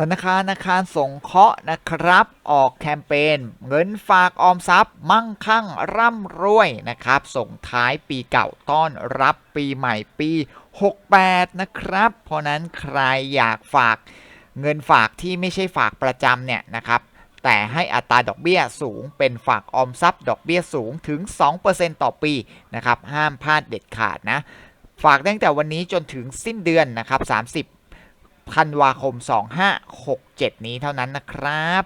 ธนาคารอาคารสงเคราะห์นะครับ ออกแคมเปญเงินฝากออมทรัพย์ มั่งคั่งร่ำรวยนะครับ ส่งท้ายปีเก่าต้อนรับปีใหม่ปี 68 นะครับ เพราะนั้นใครอยากฝากเงินฝากที่ไม่ใช่ฝากประจำเนี่ยนะครับแต่ให้อัตราดอกเบี้ยสูงเป็นฝากออมทรัพย์ดอกเบี้ยสูงถึง 2%ต่อปีนะครับห้ามพลาดเด็ดขาดนะ ฝากตั้งแต่วันนี้จนถึงสิ้นเดือนนะครับ 30 ธันวาคม 2567 นี้เท่านั้นนะครับ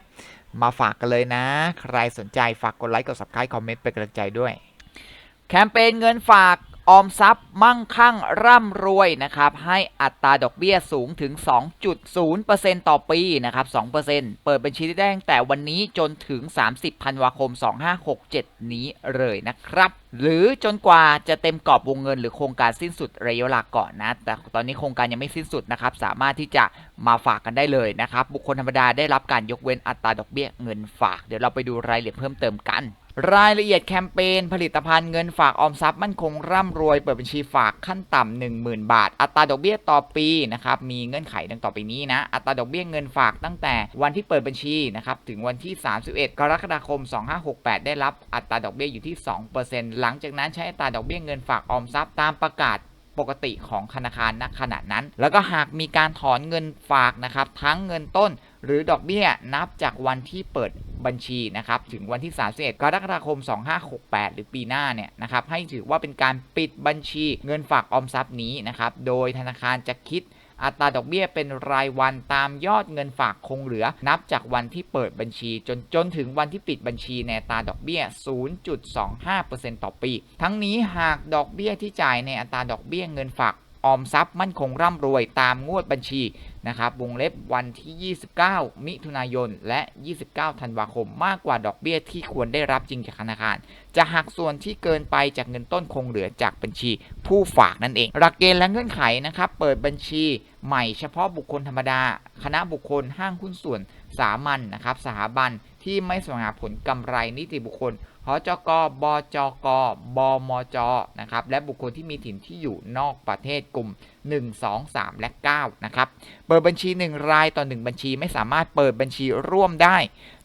มาฝากกันเลยนะ ใครสนใจฝากกดไลค์กด subscribe คอมเมนต์เป็นกำลังใจด้วย แคมเปญเงินฝาก ออมทรัพย์มั่งคั่งร่ำรวยนะครับ ให้อัตราดอกเบี้ยสูงถึง 2.0%ต่อปีนะครับ2%เปิดบัญชีได้ตั้งแต่วันนี้จนถึง 30ธันวาคม 2567 นี้เลยนะครับ หรือจนกว่าจะเต็มกรอบวงเงินหรือโครงการสิ้นสุดระยะเวลาก่อนนะ แต่ตอนนี้โครงการยังไม่สิ้นสุดนะครับ สามารถที่จะมาฝากกันได้เลยนะครับ บุคคลธรรมดาได้รับการยกเว้นอัตราดอกเบี้ยเงินฝาก เดี๋ยวเราไปดูรายละเอียดเพิ่มเติมกัน รายละเอียดแคมเปญผลิตภัณฑ์เงินฝากออมทรัพย์มั่นคงร่ำรวยเปิดบัญชีฝากขั้นต่ำ10,000 บาท อัตราดอกเบี้ยต่อปีนะครับมีเงื่อนไขดังต่อไปนี้นะ อัตราดอกเบี้ยเงินฝากตั้งแต่วันที่เปิดบัญชีนะครับถึงวันที่ 31 กรกฎาคม 2568 ได้รับอัตราดอกเบี้ยอยู่ที่ 2%หลังจากนั้นใช้อัตราดอกเบี้ยเงินฝากออมทรัพย์ตามประกาศปกติของธนาคารณขณะนั้น แล้วก็หากมีการถอนเงินฝากนะครับทั้งเงินต้น หรือดอกเบี้ยนับจากวันที่เปิดบัญชีนะครับถึงวันที่ 31 กรกฎาคม 2568 หรือปีหน้าเนี่ยนะครับให้ถือว่าเป็นการปิดบัญชีเงินฝากออมทรัพย์นี้นะครับโดยธนาคารจะคิดอัตราดอกเบี้ยเป็นรายวันตามยอดเงินฝากคงเหลือ นับจากวันที่เปิดบัญชี จนจนถึงวันที่ปิดบัญชีในอัตราดอกเบี้ย 0.25%ต่อปี ทั้งนี้หากดอกเบี้ยที่จ่ายในอัตราดอกเบี้ยเงินฝาก ออมทรัพย์มั่นคงร่ำรวยตามงวดบัญชีนะครับวงเล็บวันที่ 29 มิถุนายน และ 29 ธันวาคม มากกว่าดอกเบี้ยที่ควรได้รับจริงจากธนาคาร จะหักส่วนที่เกินไปจากเงินต้นคงเหลือจากบัญชีผู้ฝากนั่นเอง หลักเกณฑ์และเงื่อนไขนะครับ เปิดบัญชีใหม่เฉพาะบุคคลธรรมดา คณะบุคคลห้างหุ้นส่วนสามัญนนะครับสถาบัน ที่ไม่สวงหาผลกำไรนิติบุคคลหจกบจกบมจนะครับ และบุคคลที่มีถิ่นที่อยู่นอกประเทศกลุ่ม 1 2 3 และ 9 นะครับ เปิดบัญชี 1 รายต่อ 1 บัญชีไม่สามารถเปิดบัญชีร่วมได้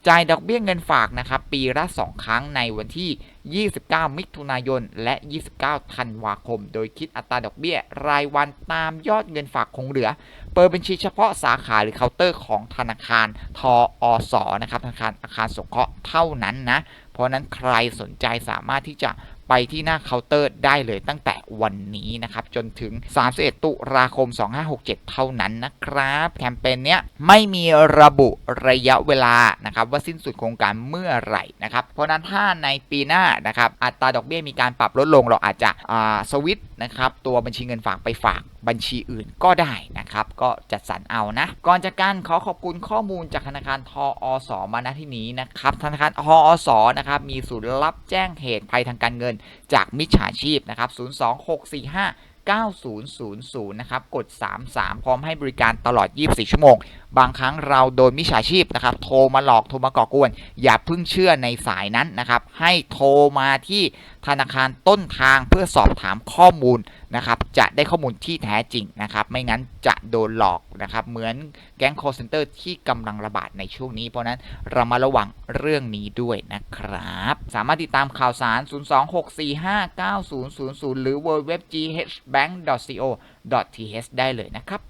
จ่ายดอกเบี้ยเงินฝากนะครับปีละ 2 ครั้งในวันที่ 29 มิถุนายน และ 29 ธันวาคม โดยคิดอัตราดอกเบี้ยรายวันตามยอดเงินฝากคงเหลือ เปิดบัญชีเฉพาะสาขาหรือเคาน์เตอร์ของธนาคารทออสนะครับธนาคารอาคารสงเคราะห์เท่านั้นนะ เพราะนั้นใครสนใจสามารถที่จะ ไปที่หน้าเคาน์เตอร์ได้เลยตั้งแต่วันนี้นะครับ จนถึง 31 ตุลาคม 2567 เท่านั้นนะครับ แคมเปญเนี้ยไม่มีระบุระยะเวลานะครับว่าสิ้นสุดโครงการเมื่อไหร่นะครับ เพราะนั้นถ้าในปีหน้านะครับอัตราดอกเบี้ยมีการปรับลดลงเราอาจจะอ่าสวิตช์นะครับตัวบัญชีเงินฝากไปฝากบัญชีอื่นก็ได้นะครับ ก็จัดสรรเอานะ ก่อนจากการขอขอบคุณข้อมูลจากธนาคารทออสมาณที่นี้นะครับ ธนาคารทออสนะครับมีศูนย์รับแจ้งเหตุภัยทางการเงิน จากมิจฉาชีพนะครับ 02645 9000 นะครับ กด 33 พร้อมให้บริการตลอด 24 ชั่วโมง บางครั้งเราโดนมิจฉาชีพนะครับ โทรมาหลอก โทรมาก่อกวน อย่าเพิ่งเชื่อในสายนั้นนะครับ ให้โทรมาที่ธนาคารต้นทางเพื่อสอบถามข้อมูล นะครับจะได้ข้อมูลที่แท้จริงนะครับ ไม่งั้นจะโดนหลอกนะครับ เหมือนแก๊ง call center ที่กำลังระบาดในช่วงนี้ เพราะนั้นเรามาระวังเรื่องนี้ด้วยนะครับ สามารถติดตามข่าวสาร 026459000 หรือ www.ghbank.co.th ได้เลยนะครับ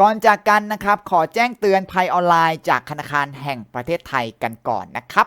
ก่อนจากกันนะครับ ขอแจ้งเตือนภัยออนไลน์จากธนาคารแห่งประเทศไทยกันก่อนนะครับ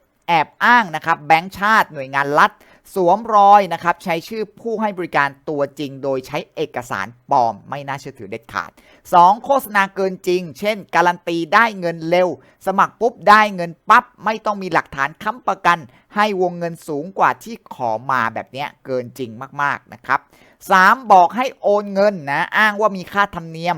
แอบอ้างนะครับแบงก์ชาติหน่วยงานรัฐ สวมรอยนะครับใช้ชื่อผู้ให้บริการตัวจริง โดยใช้เอกสารปลอมไม่น่าเชื่อถือเด็ดขาด 2. โฆษณาเกินจริง เช่น การันตีได้เงินเร็ว สมัครปุ๊บได้เงินปั๊บไม่ต้องมีหลักฐานค้ำประกัน ให้วงเงินสูงกว่าที่ขอมาแบบเนี้ยเกินจริงมากๆนะครับ 3. บอกให้โอนเงินนะอ้างว่ามีค่าธรรมเนียม